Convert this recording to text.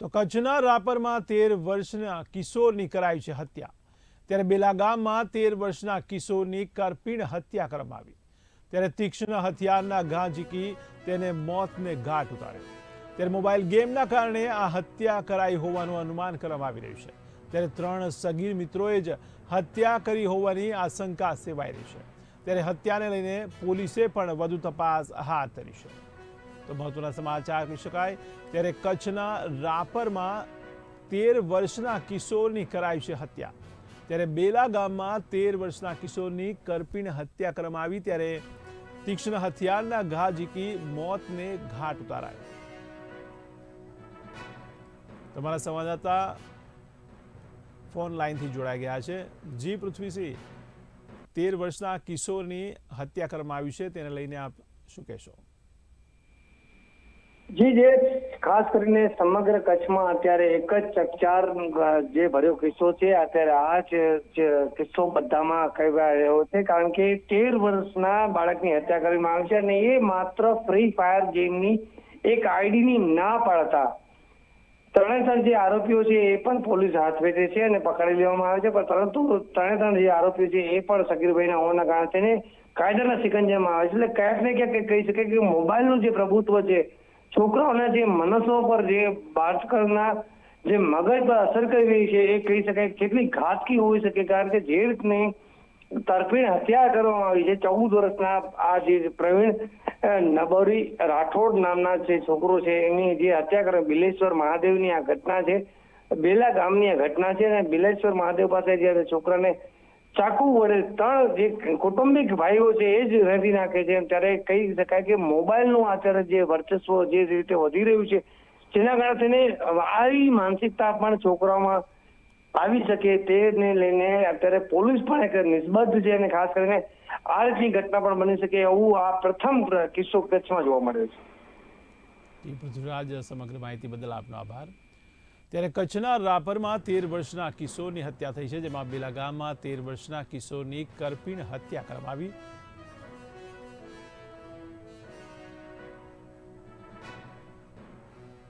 તો કચ્છના રાપરમાં તેર વર્ષના કિશોરની કરાઈ છે હત્યા. ત્યારે બેલા ગામમાં તેર વર્ષના કિશોરની કરપીણ હત્યા કરવામાં આવી. ત્યારે તીક્ષ્ણ હથિયારના ઘા ઝીકી તેને મોતને ઘાટ ઉતાર્યો. ત્યારે મોબાઈલ ગેમના કારણે આ હત્યા કરાઈ હોવાનું અનુમાન કરવામાં આવી રહ્યું છે. ત્યારે ત્રણ સગીર મિત્રોએ જ હત્યા કરી હોવાની આશંકા સેવાઈ રહી છે. ત્યારે હત્યાને લઈને પોલીસે પણ વધુ તપાસ હાથ ધરી છે. તો મહત્વના સમાચાર કહી શકાય. ત્યારે કચ્છના રાપરમાં તેર વર્ષના કિશોરની કરાઈ છે હત્યા. ત્યારે બેલા ગામમાં તેર વર્ષના કિશોરની કરપીણ હત્યા કરવામાં આવી. ત્યારે તીક્ષ્ણ હથિયારના ઘા ઝીકી મોતને ઘાટ ઉતારાયો. તમારા સંવાદદાતા ફોન લાઈનથી જોડાઈ ગયા છે. જી પૃથ્વીસિંહ તેર વર્ષના કિશોરની હત્યા કરવામાં આવી છે. તેને લઈને આપ શું કહેશો? જી, જે. ખાસ કરીને સમગ્ર કચ્છમાં અત્યારે એક જ ચકચાર જે ભર્યો કિસ્સો છે, અત્યારે આ જ કિસ્સો બધામાં કહેવાય રહ્યો છે, કારણ કે તેર વર્ષના બાળકની હત્યા કરવામાં આવી છે અને એ માત્ર ફ્રી ફાયર ગેમની એક આઈડીની ના પાડતા ત્રણે ત્રણ જે આરોપીઓ છે એ પણ પોલીસ હાથ વેચે છે અને પકડી લેવામાં આવે છે, પણ પરંતુ ત્રણે ત્રણ જે આરોપીઓ છે એ પણ સગીરભાઈના હોવાના કારણે તેને કાયદાના સિકંજામાં આવે છે. એટલે ક્યાંક ને ક્યાંક કહી શકાય કે મોબાઈલનું જે પ્રભુત્વ છે છોકરાઓના જે મનસો પર જે બાળકના જે મગજ પર અસર કરી રહી છે, એ કહી શકાય કેટલી ઘાતકી હોઈ શકે. કારણ કે જે રીતની તરફીણ હત્યા કરવામાં આવી છે, ચૌદ વર્ષના આ જે પ્રવીણ નબરી રાઠોડ નામના જે છોકરો છે, એની જે હત્યા કરે બિલેશ્વર મહાદેવની આ ઘટના છે, બેલા ગામની આ ઘટના છે અને બિલેશ્વર મહાદેવ પાસે જે છોકરાને ચાકુ વડે ત્રણ જે કૌટુંબિક ભાઈઓ છે, એ જ રેડી નાખે છે. ત્યારે કહી શકાય કે મોબાઈલનું અત્યારે જે વર્ચસ્વ જે રીતે વધી રહ્યું છે, જેના કારણે તેને આવી માનસિકતા પણ છોકરાઓમાં આવી શકે તેને લઈને અત્યારે પોલીસ પણ એક નિસ્બદ્ધ છે અને ખાસ કરીને આ રીતની ઘટના પણ બની શકે એવું આ પ્રથમ કિસ્સો કચ્છમાં જોવા મળ્યો છે. સમગ્ર માહિતી બદલ આપનો આભાર. ત્યારે કચ્છના રાપરમાં તેર વર્ષના કિશોરની હત્યા થઈ છે, જેમાં બેલા ગામમાં તેર વર્ષના કિશોરની કરપીણ હત્યા કરવામાં આવી.